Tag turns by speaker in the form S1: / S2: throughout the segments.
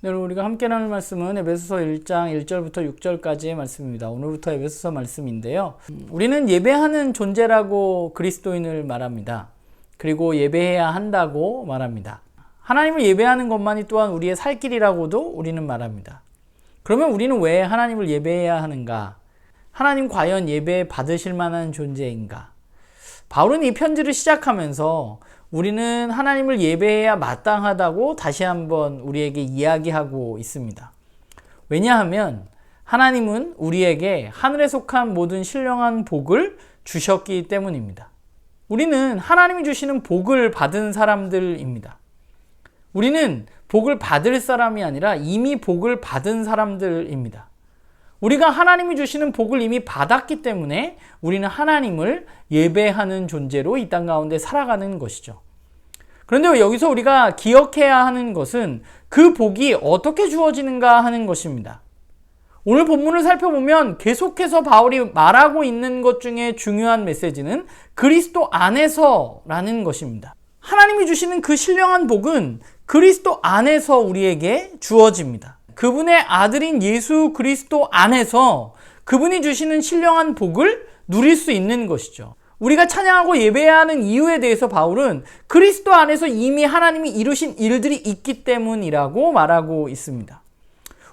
S1: 네, 여러분 우리가 함께 나눌 말씀은 에베소서 1장 1절부터 6절까지의 말씀입니다. 오늘부터 에베소서 말씀인데요. 우리는 예배하는 존재라고 그리스도인을 말합니다. 그리고 예배해야 한다고 말합니다. 하나님을 예배하는 것만이 또한 우리의 살 길이라고도 우리는 말합니다. 그러면 우리는 왜 하나님을 예배해야 하는가? 하나님 과연 예배 받으실 만한 존재인가? 바울은 이 편지를 시작하면서 우리는 하나님을 예배해야 마땅하다고 다시 한번 우리에게 이야기하고 있습니다. 왜냐하면 하나님은 우리에게 하늘에 속한 모든 신령한 복을 주셨기 때문입니다. 우리는 하나님이 주시는 복을 받은 사람들입니다. 우리는 복을 받을 사람이 아니라 이미 복을 받은 사람들입니다. 우리가 하나님이 주시는 복을 이미 받았기 때문에 우리는 하나님을 예배하는 존재로 이 땅 가운데 살아가는 것이죠. 그런데 여기서 우리가 기억해야 하는 것은 그 복이 어떻게 주어지는가 하는 것입니다. 오늘 본문을 살펴보면 계속해서 바울이 말하고 있는 것 중에 중요한 메시지는 그리스도 안에서라는 것입니다. 하나님이 주시는 그 신령한 복은 그리스도 안에서 우리에게 주어집니다. 그분의 아들인 예수 그리스도 안에서 그분이 주시는 신령한 복을 누릴 수 있는 것이죠. 우리가 찬양하고 예배해야 하는 이유에 대해서 바울은 그리스도 안에서 이미 하나님이 이루신 일들이 있기 때문이라고 말하고 있습니다.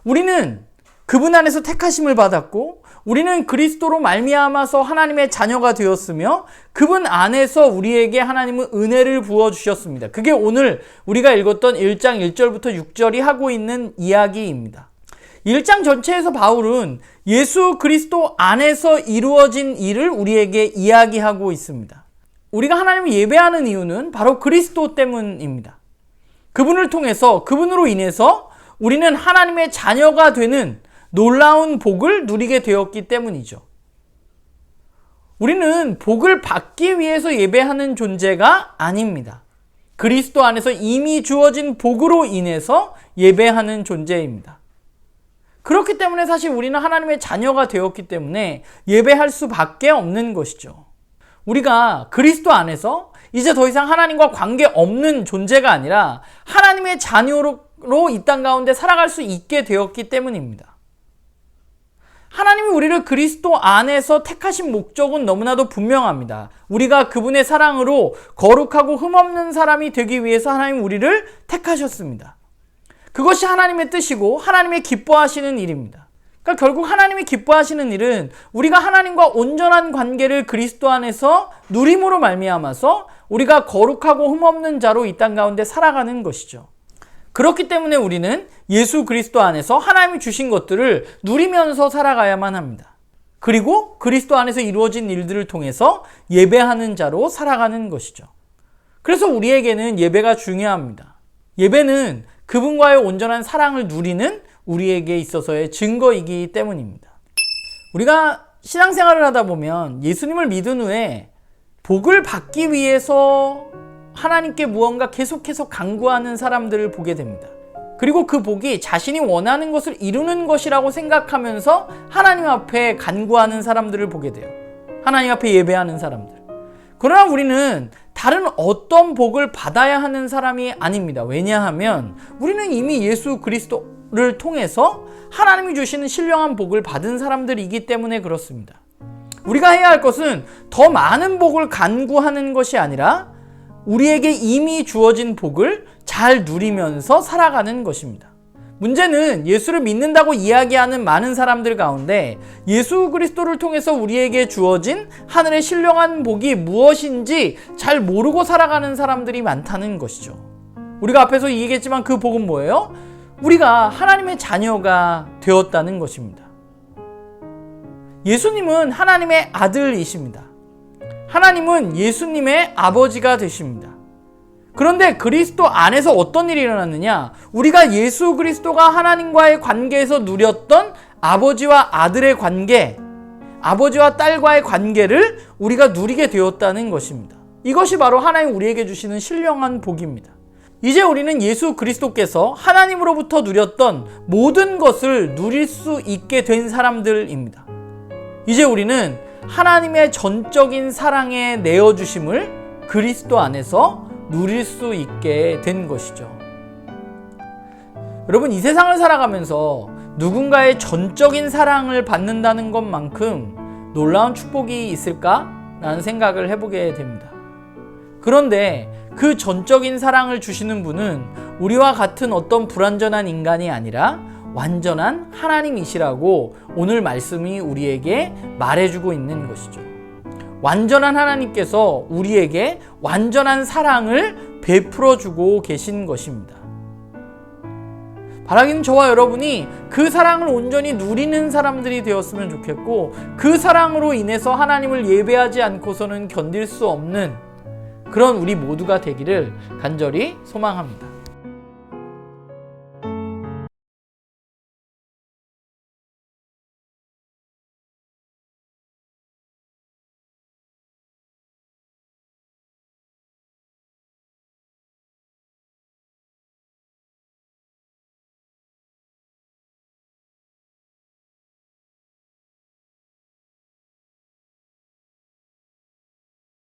S1: 우리는 그분 안에서 택하심을 받았고 우리는 그리스도로 말미암아서 하나님의 자녀가 되었으며 그분 안에서 우리에게 하나님은 은혜를 부어 주셨습니다. 그게 오늘 우리가 읽었던 1장 1절부터 6절이 하고 있는 이야기입니다. 1장 전체에서 바울은 예수 그리스도 안에서 이루어진 일을 우리에게 이야기하고 있습니다. 우리가 하나님을 예배하는 이유는 바로 그리스도 때문입니다. 그분을 통해서 그분으로 인해서 우리는 하나님의 자녀가 되는 놀라운 복을 누리게 되었기 때문이죠. 우리는 복을 받기 위해서 예배하는 존재가 아닙니다. 그리스도 안에서 이미 주어진 복으로 인해서 예배하는 존재입니다. 그렇기 때문에 사실 우리는 하나님의 자녀가 되었기 때문에 예배할 수밖에 없는 것이죠. 우리가 그리스도 안에서 이제 더 이상 하나님과 관계 없는 존재가 아니라 하나님의 자녀로 이 땅 가운데 살아갈 수 있게 되었기 때문입니다. 우리를 그리스도 안에서 택하신 목적은 너무나도 분명합니다. 우리가 그분의 사랑으로 거룩하고 흠없는 사람이 되기 위해서 하나님 우리를 택하셨습니다. 그것이 하나님의 뜻이고 하나님의 기뻐하시는 일입니다. 그러니까 결국 하나님이 기뻐하시는 일은 우리가 하나님과 온전한 관계를 그리스도 안에서 누림으로 말미암아서 우리가 거룩하고 흠없는 자로 이 땅 가운데 살아가는 것이죠. 그렇기 때문에 우리는 예수 그리스도 안에서 하나님이 주신 것들을 누리면서 살아가야만 합니다. 그리고 그리스도 안에서 이루어진 일들을 통해서 예배하는 자로 살아가는 것이죠. 그래서 우리에게는 예배가 중요합니다. 예배는 그분과의 온전한 사랑을 누리는 우리에게 있어서의 증거이기 때문입니다. 우리가 신앙생활을 하다 보면 예수님을 믿은 후에 복을 받기 위해서 하나님께 무언가 계속해서 강구하는 사람들을 보게 됩니다. 그리고 그 복이 자신이 원하는 것을 이루는 것이라고 생각하면서 하나님 앞에 간구하는 사람들을 보게 돼요. 하나님 앞에 예배하는 사람들. 그러나 우리는 다른 어떤 복을 받아야 하는 사람이 아닙니다. 왜냐하면 우리는 이미 예수 그리스도를 통해서 하나님이 주시는 신령한 복을 받은 사람들이기 때문에 그렇습니다. 우리가 해야 할 것은 더 많은 복을 간구하는 것이 아니라 우리에게 이미 주어진 복을 잘 누리면서 살아가는 것입니다. 문제는 예수를 믿는다고 이야기하는 많은 사람들 가운데 예수 그리스도를 통해서 우리에게 주어진 하늘의 신령한 복이 무엇인지 잘 모르고 살아가는 사람들이 많다는 것이죠. 우리가 앞에서 얘기했지만 그 복은 뭐예요? 우리가 하나님의 자녀가 되었다는 것입니다. 예수님은 하나님의 아들이십니다. 하나님은 예수님의 아버지가 되십니다. 그런데 그리스도 안에서 어떤 일이 일어났느냐? 우리가 예수 그리스도가 하나님과의 관계에서 누렸던 아버지와 아들의 관계, 아버지와 딸과의 관계를 우리가 누리게 되었다는 것입니다. 이것이 바로 하나님 우리에게 주시는 신령한 복입니다. 이제 우리는 예수 그리스도께서 하나님으로부터 누렸던 모든 것을 누릴 수 있게 된 사람들입니다. 이제 우리는 하나님의 전적인 사랑에 내어 주심을 그리스도 안에서 누릴 수 있게 된 것이죠. 여러분, 이 세상을 살아가면서 누군가의 전적인 사랑을 받는다는 것만큼 놀라운 축복이 있을까? 라는 생각을 해보게 됩니다. 그런데 그 전적인 사랑을 주시는 분은 우리와 같은 어떤 불완전한 인간이 아니라 완전한 하나님이시라고 오늘 말씀이 우리에게 말해주고 있는 것이죠. 완전한 하나님께서 우리에게 완전한 사랑을 베풀어 주고 계신 것입니다. 바라기는 저와 여러분이 그 사랑을 온전히 누리는 사람들이 되었으면 좋겠고 그 사랑으로 인해서 하나님을 예배하지 않고서는 견딜 수 없는 그런 우리 모두가 되기를 간절히 소망합니다.